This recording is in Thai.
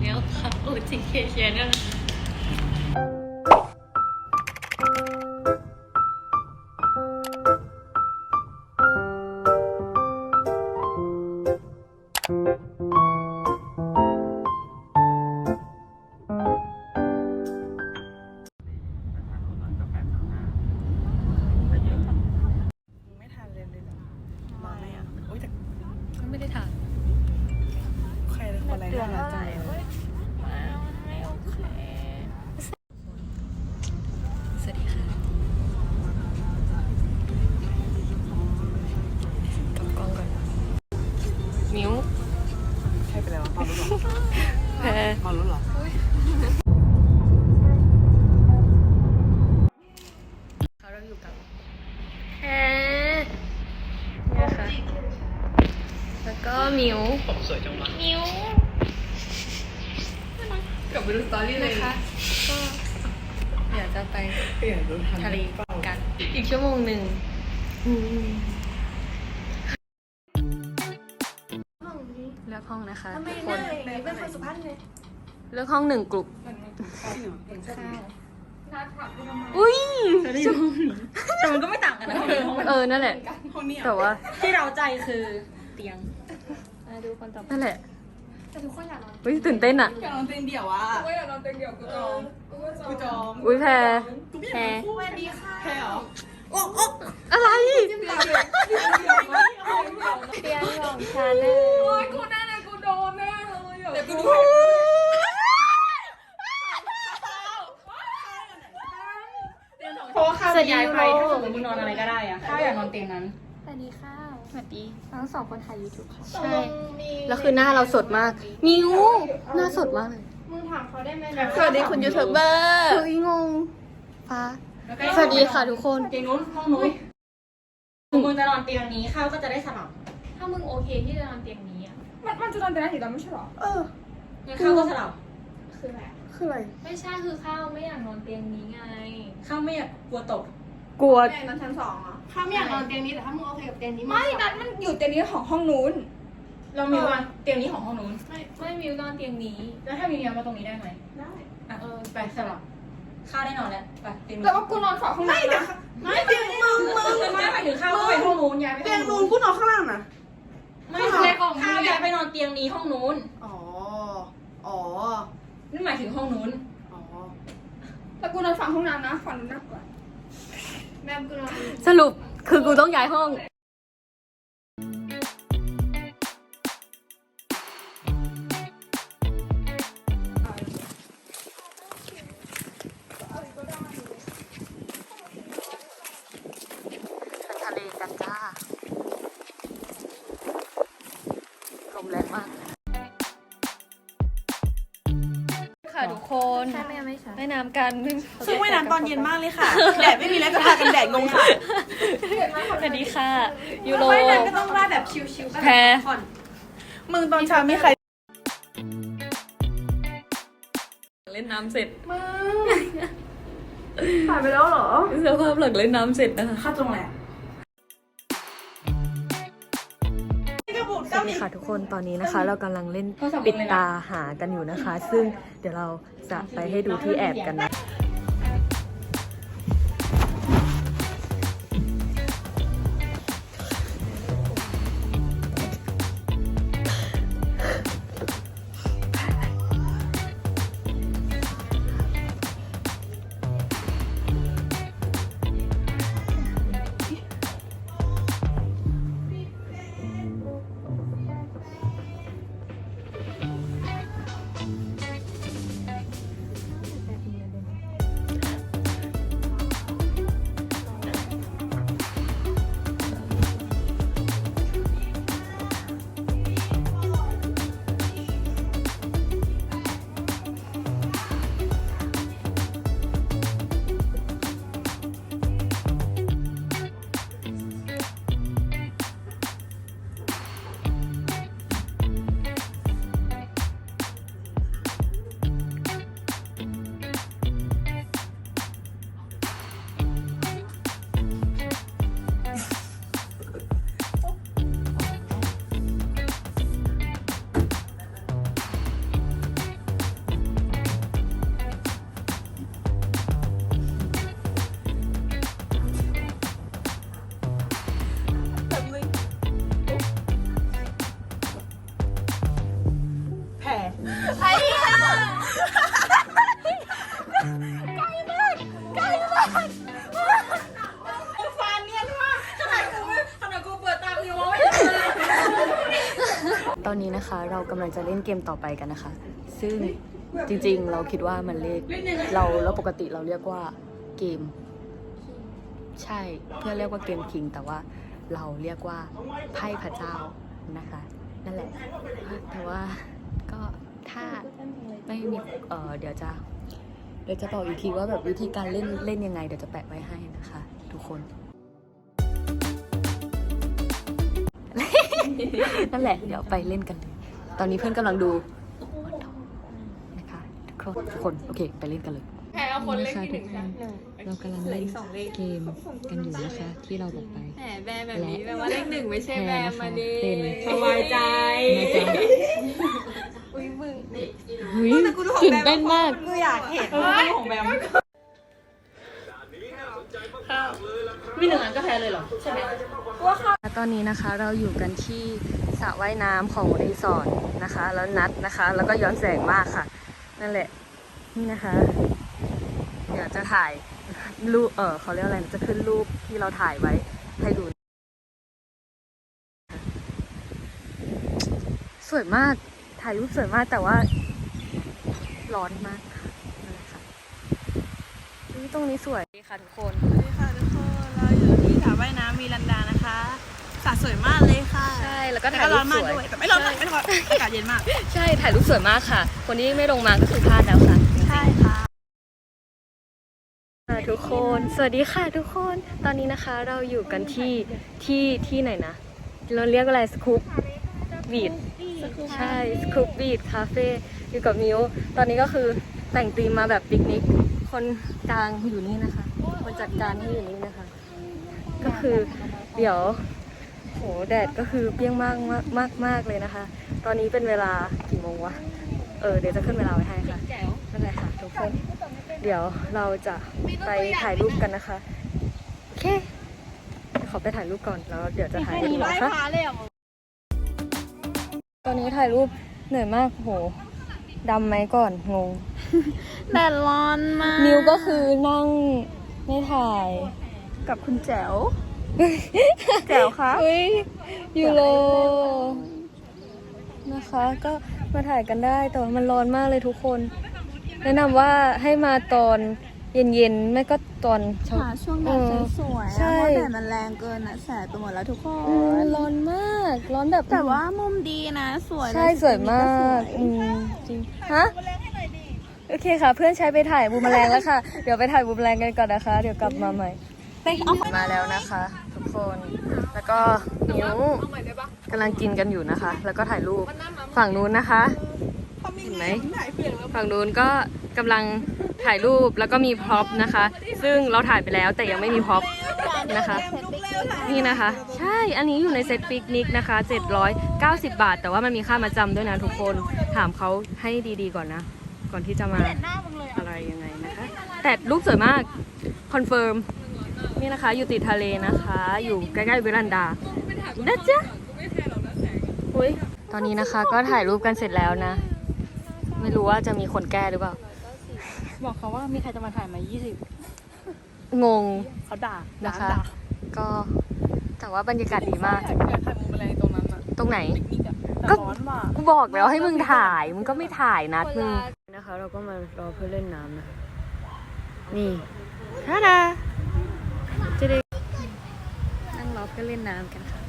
แล้วค่ะ OTK Channel ไม่ วก็มิวผมสวยจังวะมิวกลับไปดูสตอรี่เลยนะคะ ก็เดี๋ยวจะไปเปลี่ยนดูทันทะเลเปล่ากัน อีกชั่วโมงหนึ่งเลือกห้องนะคะทุกคนเป็นคนสุพรรณเลยเลือกห้องหนึ่งกลุ่มอุ้ยแต่มันก็ไม่ต่างกันนะเออ นั่นแหละห้องนี้แต่ว่าที่เราใจคือเตียง มาดูคนต่อไปนั่นแหละ แต่ทุกคนอยากนอนอุ้ยตื่นเต้นอะ อยากนอนเตียงเดี่ยวอะไม่อยากนอนเตียงเดี่ยวกูจองกูจองอุ้ยแพรกูไม่อแพรยากนอนคู่แดีค่ะแพรเหรออะไรเตียงของฉันเลยเดี๋ยวกูดูให้เพราะว่าข้าวย้ายไปถ้าสมมติมึงนอนอะไรก็ได้อะข้าวอยากนอนเตียงนั้นสวัสดีค่ะ สวัสดีทั้งสองคนถ่ายยูทูบค่ะ ใช่ แล้วคือหน้าเราสดมากมิวหน้าสดมากเลยมึงถามเขาได้ไหมสวัสดีคุณยูทูบเบอร์เฮ้ยงงฟ้าสวัสดีค่ะทุกคนเตียงนู้นห้องนู้นมึงจะนอนเตียงนี้ข้าวก็จะได้สลับ ถ้ามึงโอเคที่จะนอนเตียงนี้อะ มันมันจะนอนเตียงนั้นถึงตอนไม่ใช่หรอ เอองั้นข้าวก็สลับ คืออะไร คืออะไร ไม่ใช่คือข้าวไม่อยากนอนเตียงนี้ไง ข้าวไม่อยากกลัวตก กลัวแม่นั้นชั้นสองอะข้าวไม่อยากนอนเตียงนี้แต่ถ้ามึงโอเคกับเตียงนี้ไม่นัดมันอยู่เตียงนี้ของห้องนู้น เรามีวันเตียงนี้ของห้องนู้น ไม่ไม่มิวนอนเตียงนี้แล้วถ้ามีเนียมาตรงนี้ได้ไหมได้อะเออไปสลับข้าวได้นอนแล้วไปเตียงนู้นแต่ว่ากูนอนฝั่งห้องน้ำนะไม่เตียงมึงมึงไม่ไปถึงข้าวก็ไปห้องนู้นย้ายไปเตียงนู้นกูนอนข้างล่างนะไม่ข้าวข้าวย้ายไปนอนเตียงนี้ห้องนู้นอ๋ออ๋อนั่นหมายถึงห้องนู้นอ๋อแต่กูนอนฝั่งห้องน้ำนะฝั่งนู้นน่ากว่าแม่กูนอน สรุปคือกูต้องย้ายห้อง ค่ะทุกคนใช่ไหมไม่ใช่แม่น้ำกันซึ่งว่ายน้ำตอนเย็นมากเลยค่ะ แดดไม่มีแล้วจะพากันแดดงงค่ะสวัสดีค่ะยูโรว่ายน้ำก็ต้องว่ายแบบชิวๆแพรมึงตอนเช้ามีใคร เล่นน้ำเสร็จผ่านไปแล้วเหรอสภาพหลังเล่นน้ำเสร็จนะคะข้าวตรงไหน สวัสดีค่ะทุกคนตอนนี้นะคะ เรากำลังเล่นปิดตาหากันอยู่นะคะ ซึ่งเดี๋ยวเราจะไปให้ดูที่แอบกันนะ ตอนนี้นะคะเรากำลังจะเล่นเกมต่อไปกันนะคะ ซึ่งจริงๆ เราคิดว่ามันเรียกเราแล้วปกติเราเรียกว่าเกม ใช่เพื่อเรียกว่าเกมคิง แต่ว่าเราเรียกว่าไพ่พระเจ้านะคะ นั่นแหละ แต่ว่าก็ถ้าไม่มีเออเดี๋ยวจะเดี๋ยวจะบอกอีกทีว่าแบบวิธีการเล่นเล่นยังไง เดี๋ยวจะแปะไว้ให้นะคะ ทุกคน นั่นแหละ เดี๋ยวไปเล่นกันเลย ตอนนี้เพื่อนกำลังดูนะคะทุกคนทุกคนโอเค ไปเล่นกันเลยแพ้เอาคนเล่นที่หนึ่งทุกคนเรากำลังเล่นเกมกันอยู่นะคะที่เราบอกไปแหมแบร์แบบนี้แปลว่าเลขหนึ่งไม่ใช่แบร์มาดิเป็นสบายใจนะจ๊ะอุ้ยมึงหุยตื่นเต้นมากกูอยากเห็นเออของแบมมีหนึ่งอันก็แพ้เลยเหรอ ใช่ไหม ตอนนี้นะคะเราอยู่กันที่สระว่ายน้ำของรีสอร์ทนะคะ แล้วนัดนะคะ แล้วก็ย้อนแสงมากค่ะ นั่นแหละนี่นะคะ เดี๋ยวจะถ่ายรูปเออเขาเรียกอะไรจะขึ้นรูปที่เราถ่ายไว้ให้ดู สวยมากถ่ายรูปสวยมากแต่ว่า ร้อนมากค่ะนั่นแหละค่ะตรงนี้สวยดีค่ะทุกคน สระสวยมากเลยค่ะใช่แล้วก็แต่ถ่ายก็รูร้อปนสมากวยด้วยแต่ไม่ร้อนมากไม่ร้อนอากาศเย็นมาก ใช่ถ่ายรูปสวยมากค่ะ คนที่ไม่ลงมาก็คือพลาดแล้วค่ะใช่ค่ะค่ะทุกคน สวัสดีค่ะทุกคน ตอนนี้นะคะเราอยู่กันที่ที่ที่ไหนนะ เราเรียกว่าอะไรสคูปบีดใช่สคูปบีดคาเฟ่อยู่กับมิวตอนนี้ก็คือแต่งธีมมาแบบปิกนิก คนกลางอยู่นี่นะคะ คนจัดการให้อยู่นี่นะคะ ก็คือเดี๋ยวโห แดดก็คือเปรี้ยงมากมากมากมากเลยนะคะ ตอนนี้เป็นเวลากี่โมงวะ เออเดี๋ยวจะขึ้นเวลาไว้ให้ค่ะนั่นแหละค่ะทุกคน เดี๋ยวเราจะไปถ่ายรูปกันนะคะ โอเคเดี๋ยวขอไปถ่ายรูปก่อนแล้วเดี๋ยวจะถ่ายให้ดูนะคะตอนนี้ถ่ายรูปเหนื่อยมากโหดำไหมก่อนงงแดดร้อนมากมิวก็คือนั่งไม่ถ่ายกับคุณแจ๋ว แจ๋วคะเฮ้ยยูโรนะคะ ก็มาถ่ายกันได้แต่ว่ามันร้อนมากเลยทุกคน แนะนำว่าให้มาตอนเย็นๆ ไม่ก็ตอนเช้าหาช่วงแดดสวยๆใช่อะเพราะแดดมันแรงเกินอะแสบไปหมดแล้วทุกคอืมน ร้อนมาก ร้อนแบบแต่ว่ามุมดีนะ สวยใช่สวยมากอืมจริงฮะโอเคค่ะ เพื่อนใช้ไปถ่ายบูมแมลงแล้วค่ะ เดี๋ยวไปถ่ายบูมแมลงกันก่อนนะคะ เดี๋ยวกลับมาใหม่ มาแล้วนะคะ ทุกคน แล้วก็นิ้วกำลังกินกันอยู่นะคะ แล้วก็ถ่ายรูปฝั่งนู้นนะคะเห็นไหมฝั่งนู้นก็กำลังถ่ายรูปแล้วก็มีพร็อพนะคะ ซึ่งเราถ่ายไปแล้วแต่ยังไม่มีพร็อพนะคะ นี่นะคะ ใช่อันนี้อยู่ในเซตปิกนิกนะคะ 790 บาท แต่ว่ามันมีค่ามาจำด้วยนะทุกคนถามเขาให้ดีๆก่อนนะ ก่อนที่จะมาอะไรยังไงนะคะ แต่รูปสวยมากคอนเฟิร์ม นี่นะคะอยู่ติดทะเลนะคะ อยู่ใกล้ๆเวรันดานะจ๊ะอุ้ยตอนนี้นะคะก็ถ่ายรูปกันเสร็จแล้วนะ ไม่รู้ว่าจะมีคนแก้หรือเปล่า บอกเขาว่ามีใครจะมาถ่ายมางง20เขาด่านะคะ ก็แต่ว่าบรรยากาศดีมากอยากถ่ายมุมแมลงตรงนั้นอะตรงไหนปิกนิกอะแต่ก็ร้อนมากกูบอกแล้วให้มึงถ่าย มึงก็ไม่ถ่ายนัดมึงนะคะ เราก็มารอเพื่อเล่นน้ำนะคะนี่ท่าดาจะได้นั่งร อเพื่อเล่นน้ำกันค่ะ